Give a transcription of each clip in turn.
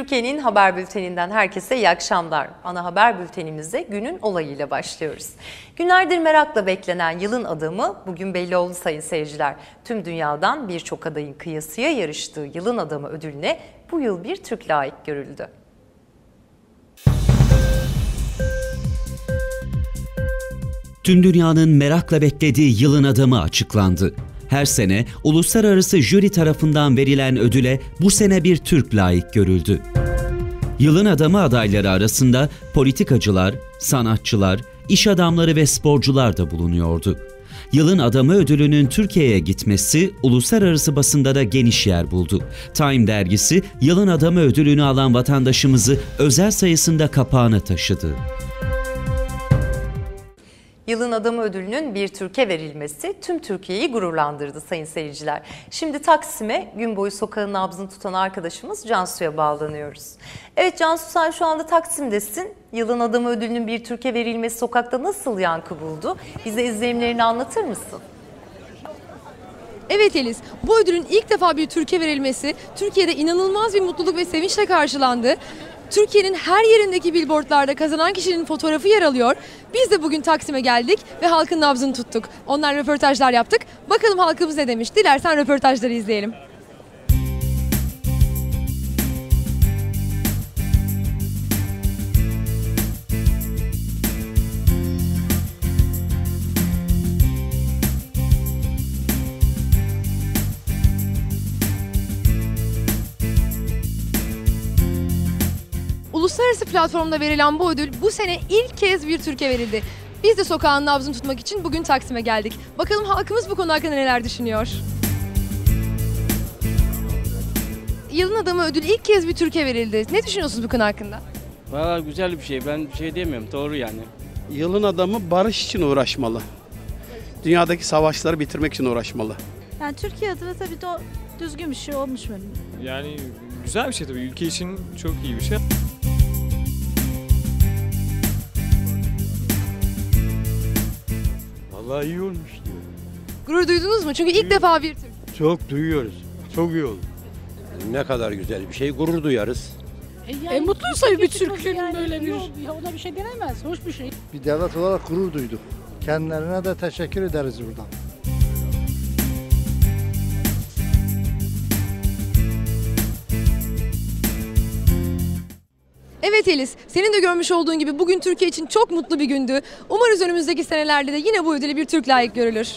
Türkiye'nin haber bülteninden herkese iyi akşamlar. Ana haber bültenimize günün olayıyla başlıyoruz. Günlerdir merakla beklenen yılın adamı bugün belli oldu sayın seyirciler. Tüm dünyadan birçok adayın kıyasıya yarıştığı yılın adamı ödülüne bu yıl bir Türk layık görüldü. Tüm dünyanın merakla beklediği yılın adamı açıklandı. Her sene uluslararası jüri tarafından verilen ödüle bu sene bir Türk layık görüldü. Yılın adamı adayları arasında politikacılar, sanatçılar, iş adamları ve sporcular da bulunuyordu. Yılın Adamı ödülünün Türkiye'ye gitmesi uluslararası basında da geniş yer buldu. Time dergisi Yılın Adamı ödülünü alan vatandaşımızı özel sayısında kapağına taşıdı. Yılın Adamı ödülünün bir Türkiye verilmesi tüm Türkiye'yi gururlandırdı sayın seyirciler. Şimdi Taksim'e gün boyu sokağın nabzını tutan arkadaşımız Cansu'ya bağlanıyoruz. Evet Cansu sen şu anda Taksim'desin. Yılın Adamı ödülünün bir Türkiye verilmesi sokakta nasıl yankı buldu? Bize izlenimlerini anlatır mısın? Evet Elis, bu ödülün ilk defa bir Türkiye verilmesi Türkiye'de inanılmaz bir mutluluk ve sevinçle karşılandı. Türkiye'nin her yerindeki billboardlarda kazanan kişinin fotoğrafı yer alıyor. Biz de bugün Taksim'e geldik ve halkın nabzını tuttuk. Onlar röportajlar yaptık. Bakalım halkımız ne demiş? Dilersen röportajları izleyelim. Uluslararası platformda verilen bu ödül bu sene ilk kez bir Türkiye verildi. Biz de sokağın nabzını tutmak için bugün Taksim'e geldik. Bakalım halkımız bu konu hakkında neler düşünüyor? Yılın adamı ödül ilk kez bir Türkiye verildi. Ne düşünüyorsunuz bu konu hakkında? Valla güzel bir şey. Ben bir şey diyemiyorum. Doğru yani. Yılın adamı barış için uğraşmalı. Dünyadaki savaşları bitirmek için uğraşmalı. Yani Türkiye adına tabii de düzgün bir şey olmuş benim. Yani güzel bir şey tabii. Ülke için çok iyi bir şey. Vallahi iyi olmuş diyor. Gurur duydunuz mu? Çünkü ilk defa bir Türk. Çok duyuyoruz. Çok iyi oldu. Ne kadar güzel bir şey. Gurur duyarız. E, mutluysa bir Türk'ün böyle bir... Ona bir şey denemez. Hoş bir şey. Bir devlet olarak gurur duyduk. Kendilerine de teşekkür ederiz buradan. Evet Elis, senin de görmüş olduğun gibi bugün Türkiye için çok mutlu bir gündü. Umarız önümüzdeki senelerde de yine bu ödüle bir Türk layık görülür.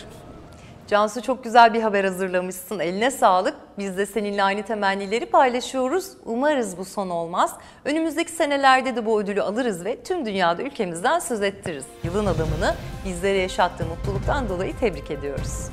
Cansu çok güzel bir haber hazırlamışsın. Eline sağlık. Biz de seninle aynı temennileri paylaşıyoruz. Umarız bu son olmaz. Önümüzdeki senelerde de bu ödülü alırız ve tüm dünyada ülkemizden söz ettiririz. Yılın adamını bizlere yaşattığı mutluluktan dolayı tebrik ediyoruz.